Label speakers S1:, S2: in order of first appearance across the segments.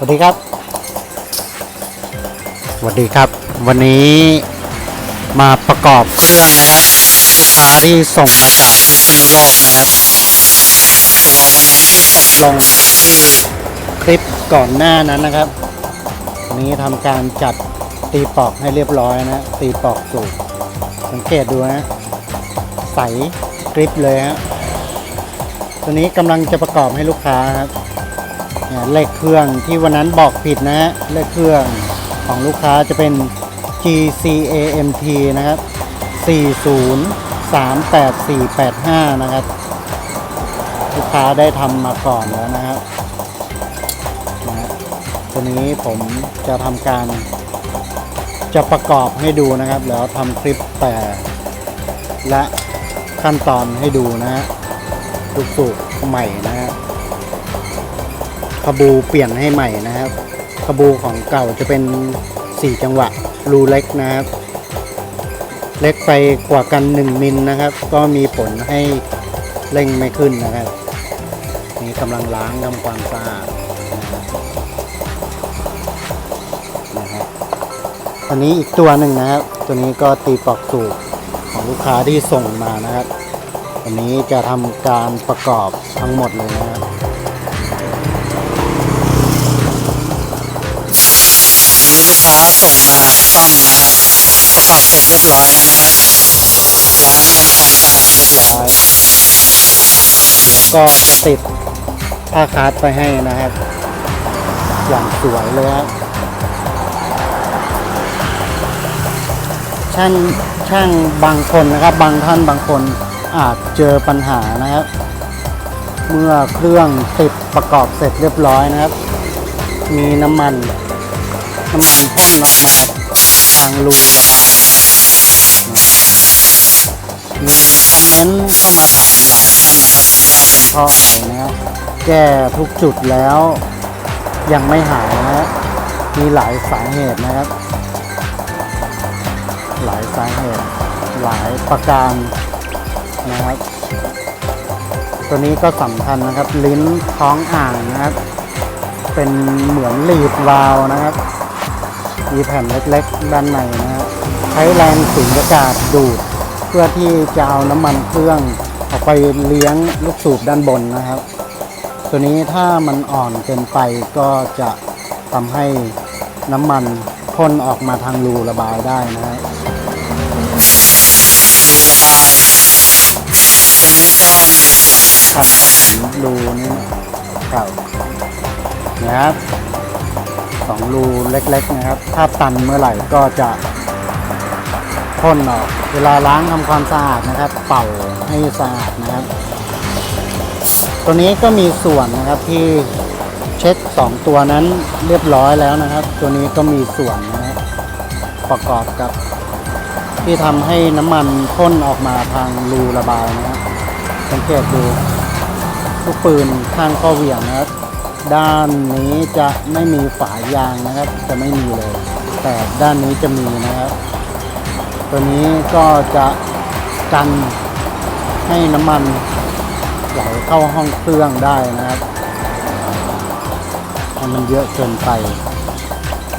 S1: สวัสดีครับ สวัสดีครับ วันนี้มาประกอบเครื่องนะครับลูกค้าที่ส่งมาจากพิษณุโลกนะครับเดี๋ยววันนี้ตกลงที่คลิปก่อนหน้านั้นนะครับวันนี้ทำการจัดตีปอกให้เรียบร้อยนะ ตีปอกสูบสังเกตดูนะ ใสกริปเลยฮะตัวนี้กำลังจะประกอบให้ลูกค้าครับ เนี่ยเลขเครื่องที่วันนั้นบอกผิดนะฮะเลขเครื่องของลูกค้าจะเป็น GCAMT นะครับ 4038485 นะครับ ลูกค้าได้ทำมาก่อนแล้วนะครับนะฮะตัวนี้ผมจะทำการจะประกอบให้ดูนะครับ แล้วทำคลิปแต่และขั้นตอนให้ดูนะฮะลูกสูบใหม่นะฮะ ขบูเปลี่ยนให้ใหม่นะครับขบูของเก่าจะเป็น 4 จังหวะรูเล็กนะครับ เล็กไปกว่ากัน 1 มิลนะครับ ก็มีผลให้เร่งไม่ขึ้นนะครับนี่กำลังล้างทำความสะอาดนะครับอันนี้อีกตัวหนึ่งนะครับ ตัวนี้ก็ตีปอกสูบของลูกค้าที่ส่งมานะครับวันนี้จะทำการประกอบทั้งหมดเลยนะครับ นี่ลูกค้าส่งมาซ่อมนะครับประกอบเสร็จเรียบร้อยแล้วนะครับล้างทำความสะอาดเรียบร้อยเดี๋ยวก็จะติดผ้าคาดไปให้นะครับ อย่างสวยเลยครับช่างช่างบางคนนะครับ บางท่านบางคนอาจเจอปัญหานะครับ เมื่อเครื่องติดประกอบเสร็จเรียบร้อยนะครับ มีน้ำมัน น้ำมันพ่นออกมาทางรูระบายมีคอมเมนต์เข้ามาถามหลายท่านนะครับว่าเป็นเพราะอะไรนะครับแก้ทุกจุดแล้วยังไม่หายนะมีหลายสาเหตุนะครับ หลายสาเหตุ หลายประการนะครับ ตัวนี้ก็สำคัญนะครับ ลิ้นท้องอ่างนะครับ เป็นเหมือนลีดวาวนะครับ มีแผ่นเล็กๆ ด้านในนะครับใช้แรงสูญญากาศดูด เพื่อที่จะเอาน้ำมันเครื่องออกไปเลี้ยงลูกสูบด้านบนนะครับ ตัวนี้ถ้ามันอ่อนเกินไปก็จะทำให้น้ำมันพ่นออกมาทางรูระบายได้นะครับรูระบายตัวนี้ก็มีส่วนสำคัญครับเห็นรูนี่ครับนะครับ สองรูเล็กๆนะครับ ถ้าตันเมื่อไหร่ก็จะพ่นออก เวลาล้างทำความสะอาดนะครับ เป่าให้สะอาดนะครับ ตัวนี้ก็มีส่วนนะครับที่เช็คสองตัวนั้นเรียบร้อยแล้วนะครับ ตัวนี้ก็มีส่วนนะครับประกอบกับที่ทำให้น้ำมันพ่นออกมาทางรูระบายนะครับ สังเกตดูลูกปืนข้างข้อเหวี่ยงนะครับ ด้านนี้จะไม่มีฝายางนะครับ จะไม่มีเลย แต่ด้านนี้จะมีนะครับ ตัวนี้ก็จะกันให้น้ำมันไหลเข้าห้องเครื่องได้นะครับมันเยอะเกินไป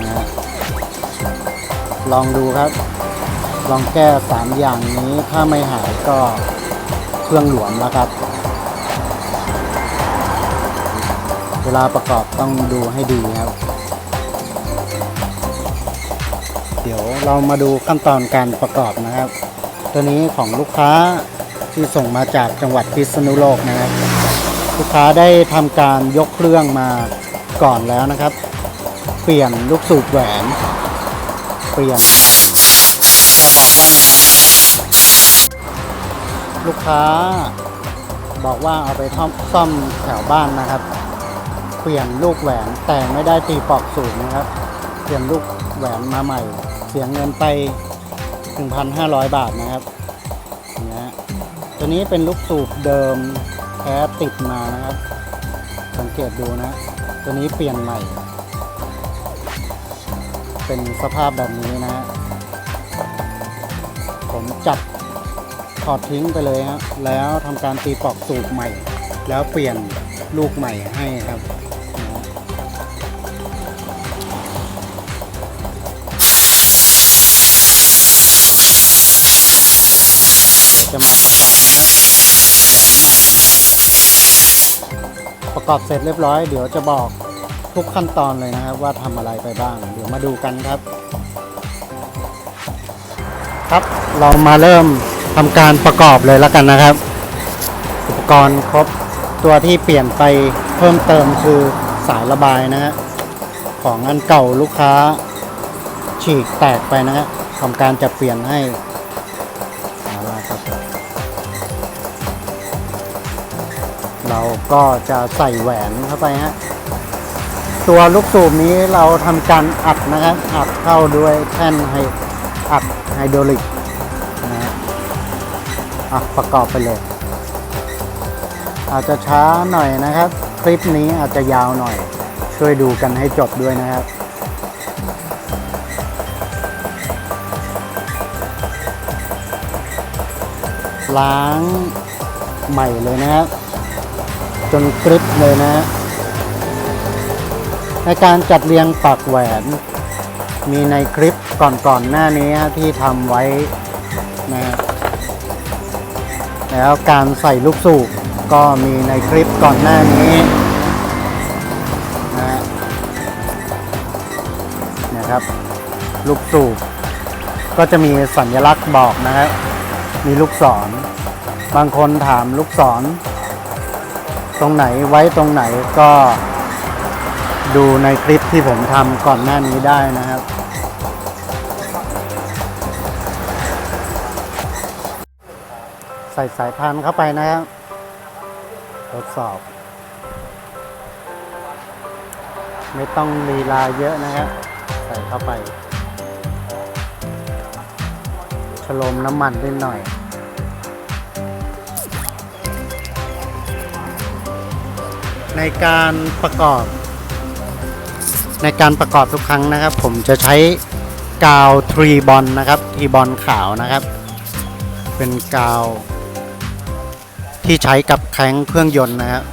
S1: นะฮะลองดูครับ ลองแก้สามอย่างนี้ถ้าไม่หายก็เครื่องหลวมแล้วครับ วลาประกอบต้องดูให้ดีครับ เดี๋ยวเรามาดูขั้นตอนการประกอบนะครับ ตัวนี้ของลูกค้าที่ส่งมาจากจังหวัดพิษณุโลกนะครับ ลูกค้าได้ทำการยกเครื่องมาก่อนแล้วนะครับ เปลี่ยนลูกสูบแหวน เปลี่ยนใหม่แกบอกว่าอย่างนั้นะครับลูกค้าบอกว่าเอาไปซ่อมแถวบ้านนะครับ เปลี่ยนลูกแหวนแต่ไม่ได้ตีปอกสูงนะครับ เปลี่ยนลูกแหวนมาใหม่ เสียเงินไป 1,500 บาทนะครับนะตัวนี้เป็นลูกสูบเดิมแท้ติดมานะครับ สังเกตดูนะ ตัวนี้เปลี่ยนใหม่ เป็นสภาพแบบนี้นะฮะผมจับถอดทิ้งไปเลยครับแล้วทำการตีปอกสูบใหม่ แล้วเปลี่ยนลูกใหม่ให้ครับ จะมาประกอบนะครับประกอบเสร็จเรียบร้อย เดี๋ยวจะบอกทุกขั้นตอนเลยนะครับ ว่าทำอะไรไปบ้าง เดี๋ยวมาดูกันครับ ครับเรามาเริ่มทำการประกอบเลยแล้วกันนะครับ อุปกรณ์ครบตัวที่เปลี่ยนไปเพิ่มเติมคือสายระบายนะฮะของอันเก่าลูกค้าฉีกแตกไปนะฮะทำการจะเปลี่ยนให้ เราก็จะใส่แหวนเข้าไปฮะตัวลูกสูบนี้เราทำการอัดนะครับ อัดเข้าด้วยแท่นไฮอัดไฮดรอลิกนะฮะอะประกอบไปเลย อาจจะช้าหน่อยนะครับ คลิปนี้อาจจะยาวหน่อย ช่วยดูกันให้จบด้วยนะครับล้างใหม่เลยนะครับ จนกริบเลยนะฮะในการจัดเรียงปากแหวน มีในคลิปก่อนๆหน้านี้ที่ทำไว้นะแล้วการใส่ลูกสูบก็มีในคลิปก่อนหน้านี้นะฮะนะครับ ลูกสูบก็จะมีสัญลักษณ์บอกนะครับมีลูกศร บางคนถามลูกศร ตรงไหนไว้ตรงไหนก็ดูในคลิปที่ผมทำก่อนหน้านี้ได้นะครับ ใส่สายพานเข้าไปนะครับทดสอบ ไม่ต้องลีลาเยอะนะครับใส่เข้าไปฉโลมน้ำมันนิดหน่อย ในการประกอบ ในการประกอบทุกครั้งนะครับ ผมจะใช้กาวทรีบอลนะครับทีบอลขาวนะครับ เป็นกาวที่ใช้กับแข้งเครื่องยนต์นะครับ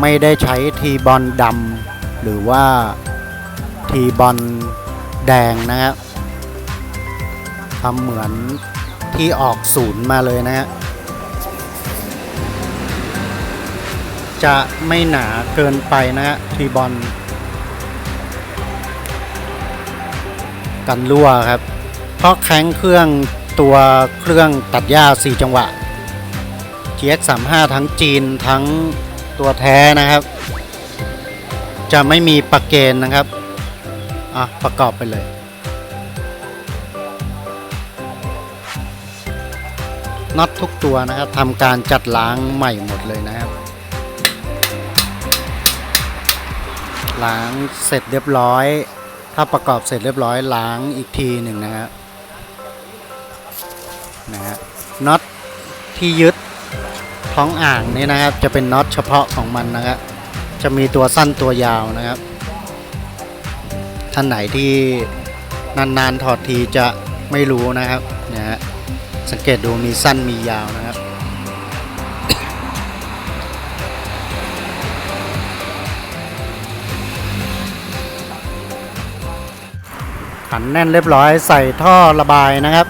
S1: ไม่ได้ใช้ทีบอลดำหรือว่าทีบอลแดงนะครับทำเหมือนที่ออกศูนย์มาเลยนะฮะ จะไม่หนาเกินไปนะฮะทีบอลกันรั่วครับ เพราะแข้งเครื่องตัวเครื่องตัดหญ้า 4 จังหวะ GX35 ทั้งจีนทั้งตัวแท้นะครับ จะไม่มีประเกนนะครับ อะ ประกอบไปเลยน็อตทุกตัวนะครับทำการจัดล้างใหม่หมดเลยนะครับ ล้างเสร็จเรียบร้อย ถ้าประกอบเสร็จเรียบร้อยล้างอีกทีหนึ่งนะฮะนะฮะน็อตที่ยึดท้องอ่างนี่นะครับ จะเป็นน็อตเฉพาะของมันนะครับจะมีตัวสั้นตัวยาวนะครับ ท่านไหนที่นานๆถอดทีจะไม่รู้นะครับนะฮะสังเกตดูมีสั้นมียาวนะครับ ขันแน่นเรียบร้อยใส่ท่อระบายนะครับ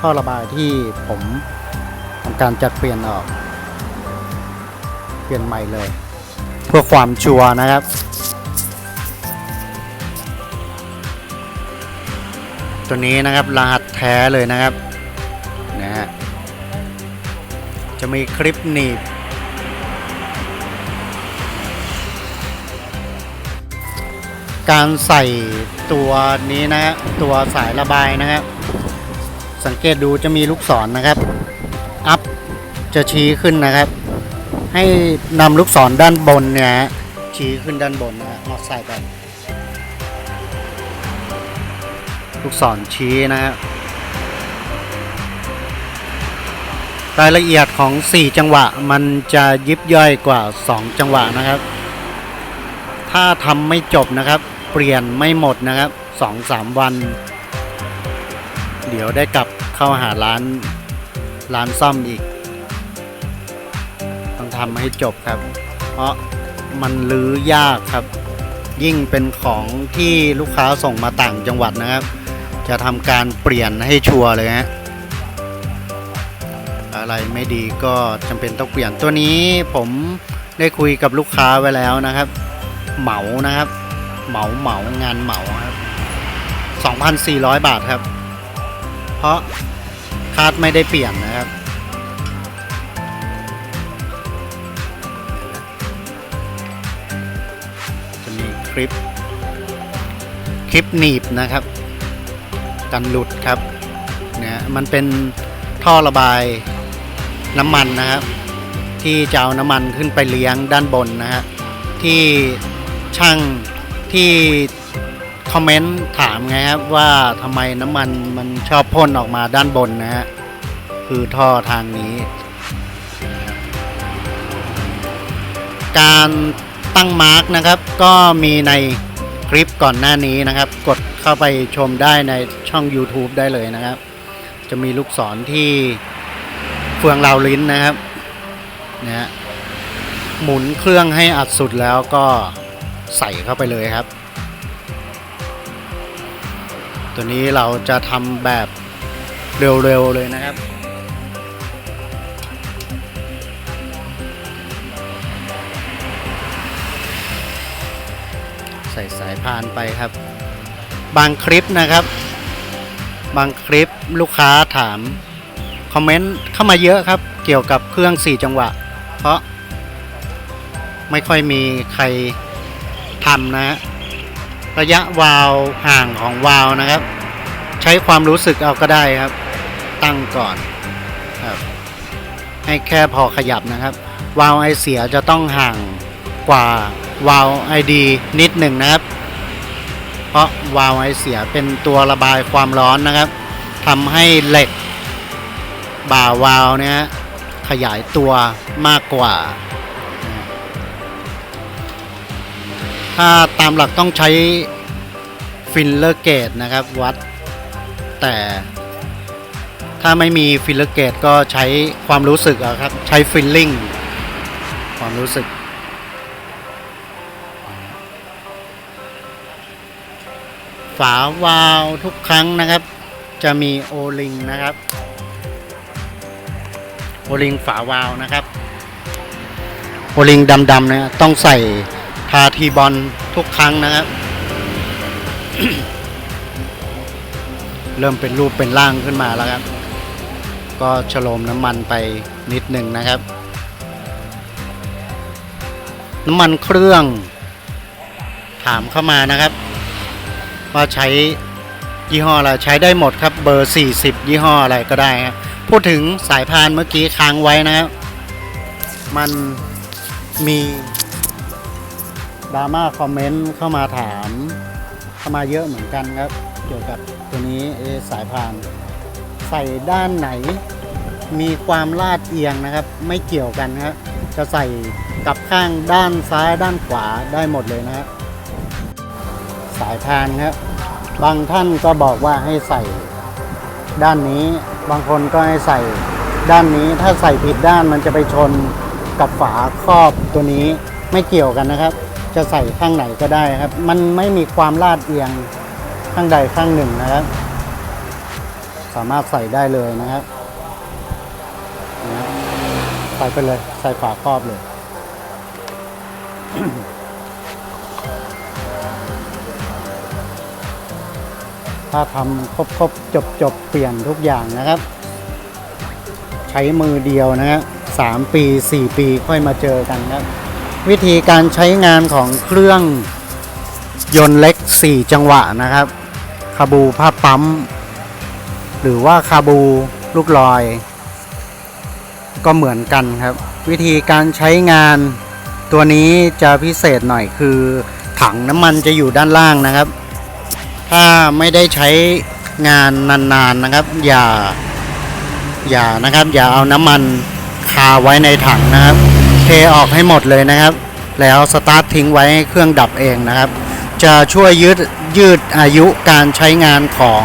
S1: ท่อระบายที่ผมทำการจัดเปลี่ยนออก เปลี่ยนใหม่เลย เพื่อความชัวร์นะครับตัวนี้นะครับรหัสแท้เลยนะครับนะฮะจะมีคลิปหนีบ การใส่ตัวนี้นะฮะตัวสายระบายนะครับสังเกตดูจะมีลูกศรนนะครับ อัพจะชี้ขึ้นนะครับ ให้นำลูกศรด้านบนเนี่ยชี้ขึ้นด้านบนนะฮะมาใส่ไปลูกศรชี้นะฮะรายละเอียดของ 4 จังหวะมันจะยิบย่อยกว่า 2 จังหวะนะครับ ถ้าทำไม่จบนะครับ เปลี่ยนไม่หมดนะครับสองสามวัน เดี๋ยวได้กลับเข้าหาร้านร้านซ่อมอีก ต้องทำให้จบครับ เพราะมันลื้อยากครับ ยิ่งเป็นของที่ลูกค้าส่งมาต่างจังหวัดนะครับ จะทำการเปลี่ยนให้ชัวร์เลยฮะอะไรไม่ดีก็จำเป็นต้องเปลี่ยนตัวนี้ผมได้คุยกับลูกค้าไว้แล้วนะครับ เหมานะครับ เหมาเหมางานเหมาครับ2,400 บาทครับ เพราะคาดไม่ได้เปลี่ยนนะครับ จะมีคลิป คลิปหนีบนะครับ กันหลุดครับ เนี่ยมันเป็นท่อระบายน้ำมันนะครับ ที่จะเอาน้ำมันขึ้นไปเลี้ยงด้านบนนะฮะที่ช่าง ที่คอมเมนต์ถามไงครับว่าทำไมน้ำมันมันชอบพ่นออกมาด้านบนนะฮะคือท่อทางนี้ การตั้งมาร์กนะครับ ก็มีในคลิปก่อนหน้านี้นะครับ กดเข้าไปชมได้ในช่อง YouTube ได้เลยนะครับ จะมีลูกศรที่เฟืองราวลิ้นนะครับนะฮะหมุนเครื่องให้อัดสุดแล้วก็ ใส่เข้าไปเลยครับ ตัวนี้เราจะทำแบบเร็วๆเลยนะครับใส่สายพานไปครับ บางคลิปนะครับ บางคลิปลูกค้าถาม คอมเมนต์เข้ามาเยอะครับ เกี่ยวกับเครื่อง 4 จังหวะ เพราะไม่ค่อยมีใคร ทำนะฮะระยะวาล์วห่างของวาล์วนะครับ ใช้ความรู้สึกเอาก็ได้ครับ ตั้งก่อนครับให้แค่พอขยับนะครับวาล์วไอเสียจะต้องห่างกว่าวาล์วไอดีนิดหนึ่งนะครับ เพราะวาล์วไอเสียเป็นตัวระบายความร้อนนะครับทำให้เหล็กบ่าวาล์วเนี่ยขยายตัวมากกว่า ถ้าตามหลักต้องใช้ฟิลเลอร์เกตนะครับวัด แต่ถ้าไม่มีฟิลเลอร์เกตก็ใช้ความรู้สึกอะครับ ใช้ฟิลลิ่งความรู้สึก ฝาวาล์วทุกครั้งนะครับ จะมีโอลิงนะครับโอลิงฝาวาล์วนะครับโอลิงดำๆเนี่ยต้องใส่าทีบอลทุกครั้งนะครับเริ่มเป็นรูปเป็นร่างขึ้นมาแล้วครับ ก็ฉโลมน้ำมันไปนิดหนึ่งนะครับ น้ำมันเครื่อง ถามเข้ามานะครับ ว่าใช้ยี่ห้ออะไรใช้ได้หมดครับเบอร์ 40 ยี่ห้ออะไรก็ได้ครับพูดถึงสายพานเมื่อกี้ค้างไว้นะครับ มันมี ดราม่าคอมเมนต์เข้ามาถามเข้ามาเยอะเหมือนกันครับ เกี่ยวกับตัวนี้สายพาน ใส่ด้านไหนมีความลาดเอียงนะครับ ไม่เกี่ยวกันครับจะใส่กับข้างด้านซ้ายด้านขวาได้หมดเลยนะครับสายพานครับบางท่านก็บอกว่าให้ใส่ด้านนี้ บางคนก็ให้ใส่ด้านนี้ถ้าใส่ผิดด้านมันจะไปชนกับฝาครอบตัวนี้ไม่เกี่ยวกันนะครับ จะใส่ข้างไหนก็ได้ครับ มันไม่มีความลาดเอียงข้างใดข้างหนึ่งนะครับ สามารถใส่ได้เลยนะครับใส่ไปเลย ใส่ฝาครอบเลยถ้าทำครบครบจบจบเปลี่ยนทุกอย่างนะครับ ใช้มือเดียวนะฮะสามปี4ปีค่อยมาเจอกันครับ วิธีการใช้งานของเครื่องยนต์เล็ก 4 จังหวะนะครับคาบูผ้าปั๊ม หรือว่าคาบูลูกลอย ก็เหมือนกันครับ วิธีการใช้งานตัวนี้จะพิเศษหน่อยคือ ถังน้ำมันจะอยู่ด้านล่างนะครับ ถ้าไม่ได้ใช้งานนานๆนะครับ อย่า อย่านะครับ อย่าเอาน้ำมันคาไว้ในถังนะครับ เทออกให้หมดเลยนะครับ แล้วสตาร์ททิ้งไว้ให้เครื่องดับเองนะครับ จะช่วยยืดยืดอายุการใช้งานของ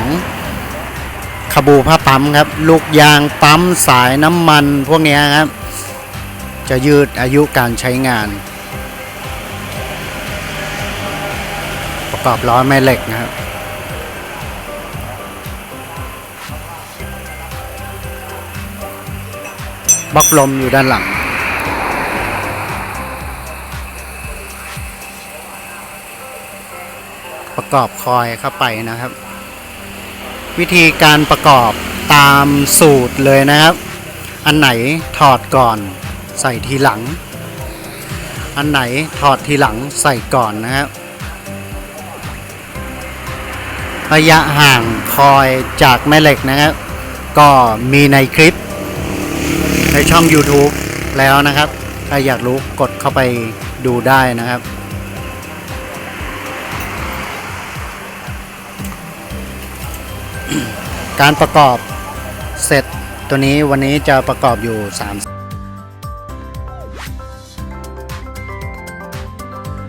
S1: ขบูผ้าปั๊มครับ ลูกยางปั๊มสายน้ำมันพวกนี้ครับ จะยืดอายุการใช้งาน ประกอบล้อแม่เหล็กนะครับบล็อกลมอยู่ด้านหลัง กอบคอยเข้าไปนะครับ วิธีการประกอบตามสูตรเลยนะครับ อันไหนถอดก่อนใส่ทีหลัง อันไหนถอดทีหลังใส่ก่อนนะครับ ระยะห่างคอยจากแม่เหล็กนะครับ ก็มีในคลิป ในช่อง YouTube แล้วนะครับ ถ้าอยากรู้กดเข้าไปดูได้นะครับ การประกอบเสร็จตัวนี้วันนี้จะประกอบอยู่ 3